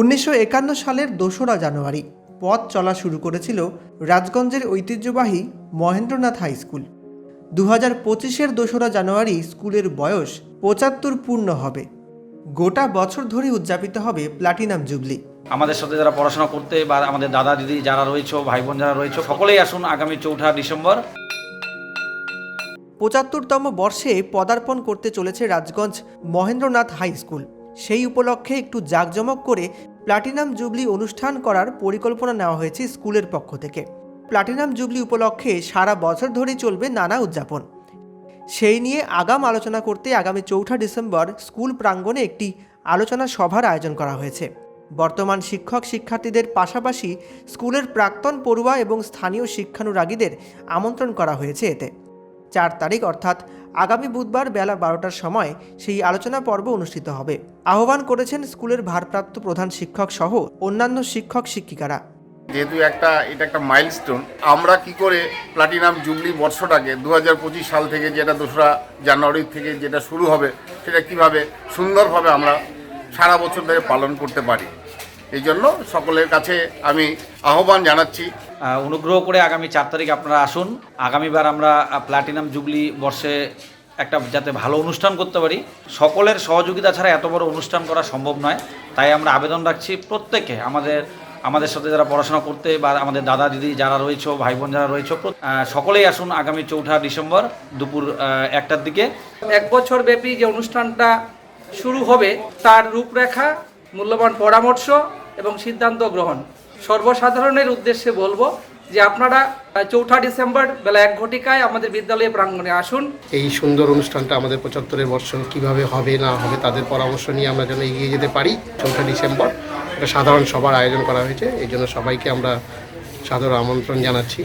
উনিশশো একান্ন সালের দোসরা জানুয়ারি পথ চলা শুরু করেছিল রাজগঞ্জের ঐতিহ্যবাহী মহেন্দ্রনাথ হাই স্কুল। দু হাজার পঁচিশের দোসরা জানুয়ারি স্কুলের বয়স পঁচাত্তর পূর্ণ হবে। গোটা বছর ধরে উদযাপিত হবে প্লাটিনাম জুবলি। আমাদের সাথে যারা পড়াশোনা করতে বা আমাদের দাদা দিদি যারা রয়েছে ভাই বোন যারা রয়েছে সকলেই আসুন আগামী চৌঠা ডিসেম্বর। পঁচাত্তরতম বর্ষে পদার্পণ করতে চলেছে রাজগঞ্জ মহেন্দ্রনাথ হাই স্কুল। সেই উপলক্ষে একটু জাঁকজমক করে প্লাটিনাম জুবলি অনুষ্ঠান করার পরিকল্পনা নেওয়া হয়েছে স্কুলের পক্ষ থেকে। প্লাটিনাম জুবলি উপলক্ষে সারা বছর ধরেই চলবে নানা উদযাপন। সেই নিয়ে আগাম আলোচনা করতে আগামী চৌঠা ডিসেম্বর স্কুল প্রাঙ্গণে একটি আলোচনা সভার আয়োজন করা হয়েছে। বর্তমান শিক্ষক শিক্ষার্থীদের পাশাপাশি স্কুলের প্রাক্তন পড়ুয়া এবং স্থানীয় শিক্ষানুরাগীদের আমন্ত্রণ করা হয়েছে এতে। চার তারিখ, অর্থাৎ আগামী বুধবার বেলা বারোটার সময় সেই আলোচনা পর্ব অনুষ্ঠিত হবে। আহ্বান করেছেন স্কুলের ভারপ্রাপ্ত প্রধান শিক্ষক সহ অন্যান্য শিক্ষক শিক্ষিকারা। যেহেতু একটা, এটা একটা মাইলস্টোন আমরা কি করে প্লাটিনাম জুবলি বর্ষটাকে দু হাজার পঁচিশ সাল থেকে যেটা দোসরা জানুয়ারি থেকে যেটা শুরু হবে, সেটা কীভাবে সুন্দরভাবে আমরা সারা বছর ধরে পালন করতে পারি? এই জন্য সকলের কাছে আমি আহ্বান জানাচ্ছি। অনুগ্রহ করে আগামী চার তারিখ আপনারা আসুন। আগামীবার আমরা প্লাটিনাম জুবলি বর্ষে একটা যাতে ভালো অনুষ্ঠান করতে পারি। সকলের সহযোগিতা ছাড়া এত বড় অনুষ্ঠান করা সম্ভব নয়। তাই আমরা আবেদন রাখছি প্রত্যেকে আমাদের আমাদের সাথে যারা পড়াশোনা করতে বা আমাদের দাদা দিদি যারা রয়েছে ভাই বোন যারা রয়েছে সকলেই আসুন আগামী চৌঠা ডিসেম্বর দুপুর একটার দিকে। এক বছর ব্যাপী যে অনুষ্ঠানটা শুরু হবে তার রূপরেখা মূল্যবান পরামর্শ এবং সিদ্ধান্ত গ্রহণ। সর্বসাধারণের উদ্দেশ্যে বলব যে আপনারা চৌঠা ডিসেম্বর বেলা এক ঘটিকায় আমাদের বিদ্যালয়ে প্রাঙ্গণে আসুন। এই সুন্দর অনুষ্ঠানটা আমাদের পঁচাত্তরের বর্ষ কীভাবে হবে, না হবে, তাদের পরামর্শ নিয়ে আমরা যেন এগিয়ে যেতে পারি। চৌঠা ডিসেম্বর, একটা সাধারণ সভার আয়োজন করা হয়েছে। এই জন্য সবাইকে আমরা সাধারণ আমন্ত্রণ জানাচ্ছি।